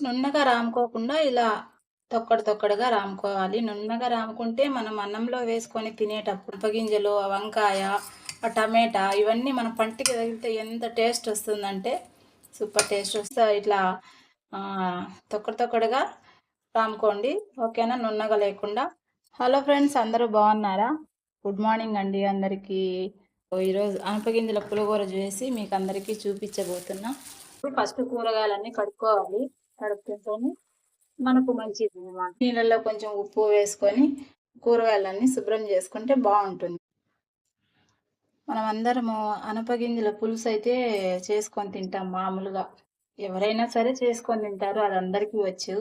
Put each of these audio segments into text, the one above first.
నున్నగా రాముకోకుండా ఇలా తొక్కడు తొక్కడుగా రాముకోవాలి. నున్నగా రాముకుంటే మనం అన్నంలో వేసుకొని తినేటప్పుడు పగింజలు వంకాయ టమాటా ఇవన్నీ మన పంటికి తగిలితే ఎంత టేస్ట్ వస్తుందంటే సూపర్ టేస్ట్ వస్తుంది. ఇట్లా తొక్కడు తొక్కడుగా రాముకోండి. ఓకేనా? నున్నగా లేకుండా. హలో ఫ్రెండ్స్ అందరూ బాగున్నారా? గుడ్ మార్నింగ్ అండి అందరికీ. ఈరోజు అనపగింజల పులిహోర చేసి మీకు అందరికీ చూపించబోతున్నా. ఫస్ట్ కూరగాయలన్నీ కడుక్కోవాలి. కడుపుతో మనకు మంచిది అనమాట నీళ్ళల్లో కొంచెం ఉప్పు వేసుకొని కూరగాయలన్నీ శుభ్రం చేసుకుంటే బాగుంటుంది. మనం అందరము అనపగింజల పులుసు అయితే చేసుకొని తింటాం మామూలుగా. ఎవరైనా సరే చేసుకొని తింటారు అది అందరికీ వచ్చు.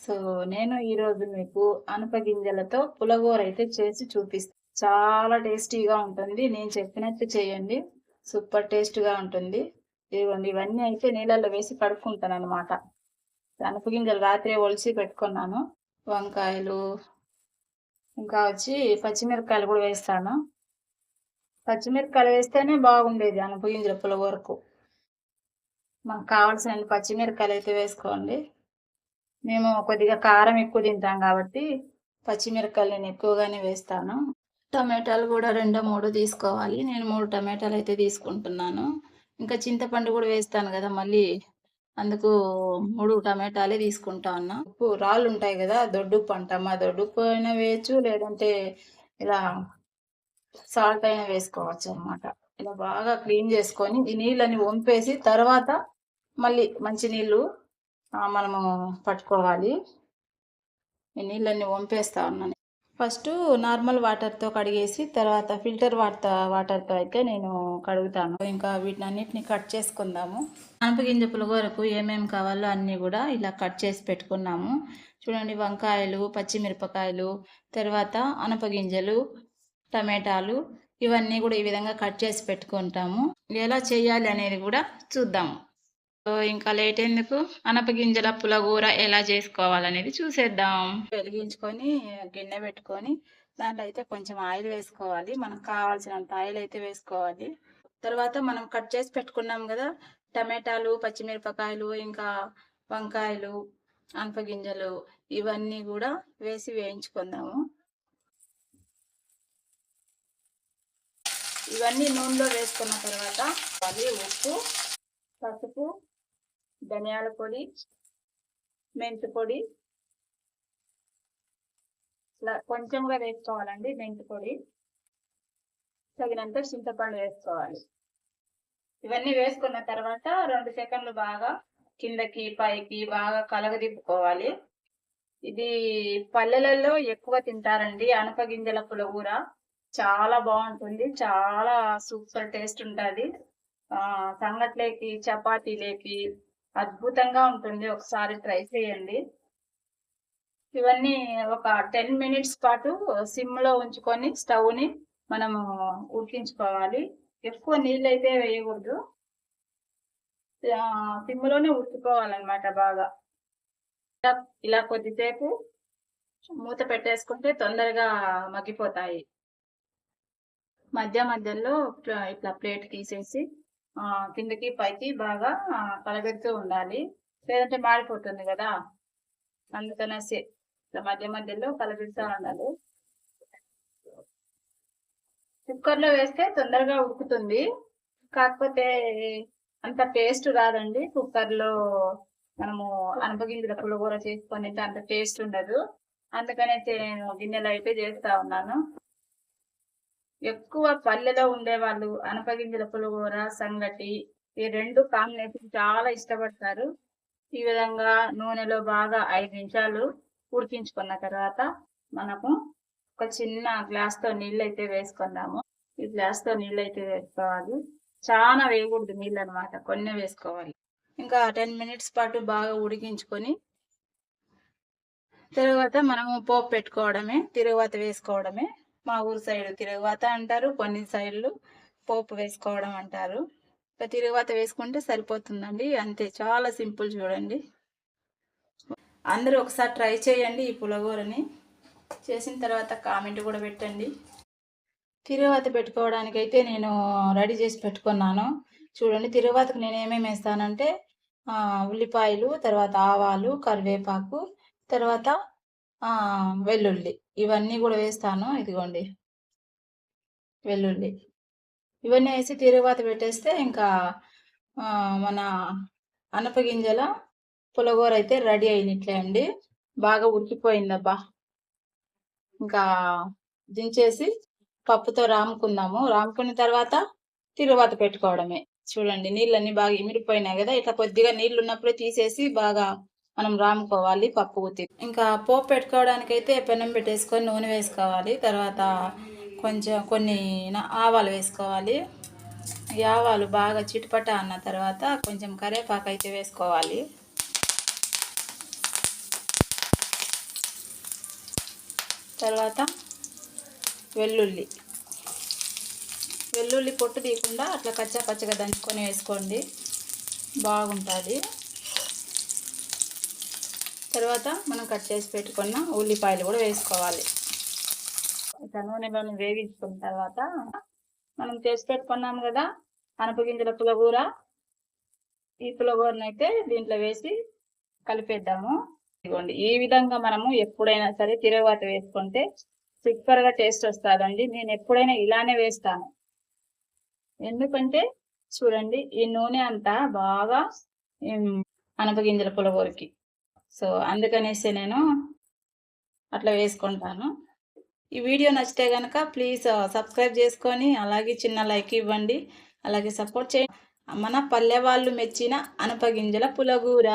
సో నేను ఈరోజు మీకు అనపగింజలతో పులగూర అయితే చేసి చూపిస్తాను చాలా టేస్టీగా ఉంటుంది. నేను చెప్పినట్టు చేయండి. సూపర్ టేస్ట్గా ఉంటుంది. ఇదిగోండి ఇవన్నీ అయితే నీళ్ళల్లో వేసి కడుక్కుంటాను అనమాట అనపగింజలు రాత్రి ఒలిసి పెట్టుకున్నాను. వంకాయలు ఇంకా వచ్చి పచ్చిమిరపకాయలు కూడా వేస్తాను. పచ్చిమిరపకాయలు వేస్తేనే బాగుండేది అనపగింజల పులగూరకు మనకు కావాల్సిన పచ్చిమిరపకాయలు అయితే వేసుకోండి. మేము కొద్దిగా కారం ఎక్కువ తింటాం కాబట్టి పచ్చిమిరపకాయలు నేను ఎక్కువగానే వేస్తాను. టమాటాలు కూడా రెండో మూడు తీసుకోవాలి. నేను మూడు టమాటాలు అయితే తీసుకుంటున్నాను. ఇంకా చింతపండు కూడా వేస్తాను కదా మళ్ళీ అందుకు మూడు టమాటాలే తీసుకుంటా ఉన్నా ఉప్పు రాళ్ళు ఉంటాయి కదా దొడ్డుప్పు అంటాం. ఆ దొడ్డుప్పు అయినా వేయచ్చు లేదంటే ఇలా సాల్ట్ అయినా వేసుకోవచ్చు అనమాట ఇలా బాగా క్లీన్ చేసుకొని ఈ నీళ్ళని వంపేసి తర్వాత మళ్ళీ మంచి నీళ్ళు మనము పట్టుకోవాలి. ఈ నీళ్ళని వంపేస్తా ఉన్నాను ఫస్ట్ నార్మల్ వాటర్తో కడిగేసి తర్వాత ఫిల్టర్ వాటర్ వాటర్తో అయితే నేను కడుగుతాను. ఇంకా వీటిని అన్నిటిని కట్ చేసుకుందాము. అనపగింజ పులిహోరకు ఏమేమి కావాలో అన్నీ కూడా ఇలా కట్ చేసి పెట్టుకున్నాము. చూడండి వంకాయలు పచ్చిమిరపకాయలు తర్వాత అనపగింజలు టమాటాలు ఇవన్నీ కూడా ఈ విధంగా కట్ చేసి పెట్టుకుంటాము. ఎలా చేయాలి అనేది కూడా చూద్దాము. సో ఇంకా లేట్ ఎందుకు? అనపగింజల పులగూర ఎలా చేసుకోవాలనేది చూసేద్దాం. వెలిగించుకొని గిన్నె పెట్టుకొని దాంట్లో అయితే కొంచెం ఆయిల్ వేసుకోవాలి. మనకు కావాల్సినంత ఆయిల్ అయితే వేసుకోవాలి. తర్వాత మనం కట్ చేసి పెట్టుకున్నాం కదా టమాటాలు పచ్చిమిరపకాయలు ఇంకా వంకాయలు అనపగింజలు ఇవన్నీ కూడా వేసి వేయించుకుందాము. ఇవన్నీ నూనెలో వేసుకున్న తర్వాత అది ఉప్పు పసుపు ధనియాల పొడి మెంతి పొడి. ఇట్లా కొంచెంగా వేసుకోవాలండి మెంతి పొడి. తగినంత చింతపండు వేసుకోవాలి. ఇవన్నీ వేసుకున్న తర్వాత రెండు సెకండ్లు బాగా కిందకి పైకి బాగా కలగదిప్పుకోవాలి ఇది పల్లెలలో ఎక్కువ తింటారండి. అనపగింజల పులగూర చాలా బాగుంటుంది. చాలా సూపర్ టేస్ట్ ఉంటుంది. సంగట్లేకి చపాతీలేకి అద్భుతంగా ఉంటుంది. ఒకసారి ట్రై చేయండి. ఇవన్నీ ఒక టెన్ మినిట్స్ పాటు సిమ్లో ఉంచుకొని స్టవ్ని మనం మనము ఉడికించుకోవాలి. ఎక్కువ నీళ్ళు అయితే వేయకూడదు. సిమ్లోనే ఉడికిపోవాలన్నమాట బాగా. ఇలా- ఇలా కొద్దిసేపు మూత పెట్టేసుకుంటే తొందరగా మగ్గిపోతాయి. మధ్య మధ్యలో ఇట్లా- ప్లేట్ తీసేసి కిందకి పైకి బాగా కలబెడుతూ ఉండాలి. లేదంటే మాడిపోతుంది కదా. అందుకనేసి ఇట్లా మధ్య మధ్యలో కలబెడుతూ ఉండాలి. కుక్కర్లో వేస్తే తొందరగా ఉడుకుతుంది. కాకపోతే అంత టేస్ట్ రాదండి. కుక్కర్లో మనము అనపగింజల పులిహోర చేసుకొని అంత టేస్ట్ ఉండదు. అందుకనైతే నేను గిన్నెలో అయితే చేస్తా ఉన్నాను. ఎక్కువ పల్లెలో ఉండేవాళ్ళు అనపగింజల పులిహోర సంగటి ఈ రెండు కాంబినేషన్ చాలా ఇష్టపడతారు. ఈ విధంగా నూనెలో బాగా ఐదు నిమిషాలు ఉడికించుకున్న తర్వాత మనము ఒక చిన్న గ్లాస్తో నీళ్ళు అయితే వేసుకుందాము. ఈ గ్లాస్తో నీళ్ళు అయితే వేసుకోవాలి. చాలా వేయకూడదు నీళ్ళు అనమాట కొన్ని వేసుకోవాలి. ఇంకా టెన్ మినిట్స్ పాటు బాగా ఉడికించుకొని తర్వాత మనము పోపు పెట్టుకోవడమే తిరుగువాత వేసుకోవడమే. మా ఊరు సైడ్ తిరుగువాత అంటారు కొన్ని సైడ్లు పోపు వేసుకోవడం అంటారు. తిరుగువాత వేసుకుంటే సరిపోతుందండి. అంతే చాలా సింపుల్ చూడండి. అందరూ ఒకసారి ట్రై చేయండి ఈ పులగూరని. చేసిన తర్వాత కామెంట్ కూడా పెట్టండి. తిరుగువాత పెట్టుకోవడానికైతే నేను రెడీ చేసి పెట్టుకున్నాను. చూడండి తిరువాతకు నేను ఏమేమి వేస్తానంటే ఉల్లిపాయలు తర్వాత ఆవాలు కరివేపాకు తర్వాత వెల్లుల్లి. ఇవన్నీ కూడా వేస్తాను. ఇదిగోండి. వెల్లుల్లి. ఇవన్నీ వేసి తిరువాత పెట్టేస్తే ఇంకా ఆ, మన అనపగింజల పులగూర అయితే రెడీ అయినట్లే అండి. బాగా ఉడికిపోయిందబ్బా. ఇంకా దించేసి పప్పుతో రాముకుందాము. రాముకున్న తర్వాత తిరువాత పెట్టుకోవడమే. చూడండి నీళ్ళన్నీ బాగా ఇమిడిపోయినాయి కదా. ఇట్లా కొద్దిగా నీళ్ళు ఉన్నప్పుడే తీసేసి బాగా మనం రాముకోవాలి పప్పు ఉత్తి ఇంకా పోపు పెట్టుకోవడానికి అయితే పెనం పెట్టేసుకొని నూనె వేసుకోవాలి. తర్వాత కొంచెం కొన్ని ఆవాలు వేసుకోవాలి. ఈ ఆవాలు బాగా చిటిపట అన్న తర్వాత కొంచెం కరివేపాకు అయితే వేసుకోవాలి. తర్వాత వెల్లుల్లి. వెల్లుల్లి పొట్టు తీయకుండా అట్లా కచ్చా పచ్చగా దంచుకొని వేసుకోండి. బాగుంటుంది. తర్వాత మనం కట్ చేసి పెట్టుకున్న ఉల్లిపాయలు కూడా వేసుకోవాలి. ఇట్లా నూనెలో వేగించుకున్న తర్వాత మనం చేసి పెట్టుకున్నాం కదా అనపగింజల పులగూర. ఈ పులగూరను అయితే దీంట్లో వేసి కలిపేద్దాము. ఇదిగోండి ఈ విధంగా మనము ఎప్పుడైనా సరే తిరగబాటు వేసుకుంటే సూపర్గా టేస్ట్ వస్తుందండి. నేను ఎప్పుడైనా ఇలానే వేస్తాను. ఎందుకంటే చూడండి ఈ నూనె అంతా బాగా అనపగింజల పులగూరకి సో అందుకనేసి నేను అట్లా వేసుకుంటాను. ఈ వీడియో నచ్చితే కనుక ప్లీజ్ సబ్స్క్రైబ్ చేసుకొని అలాగే చిన్న లైక్ ఇవ్వండి. అలాగే సపోర్ట్ చేయండి. మన పల్లె వాళ్ళు మెచ్చిన అనపగింజల పులగూర.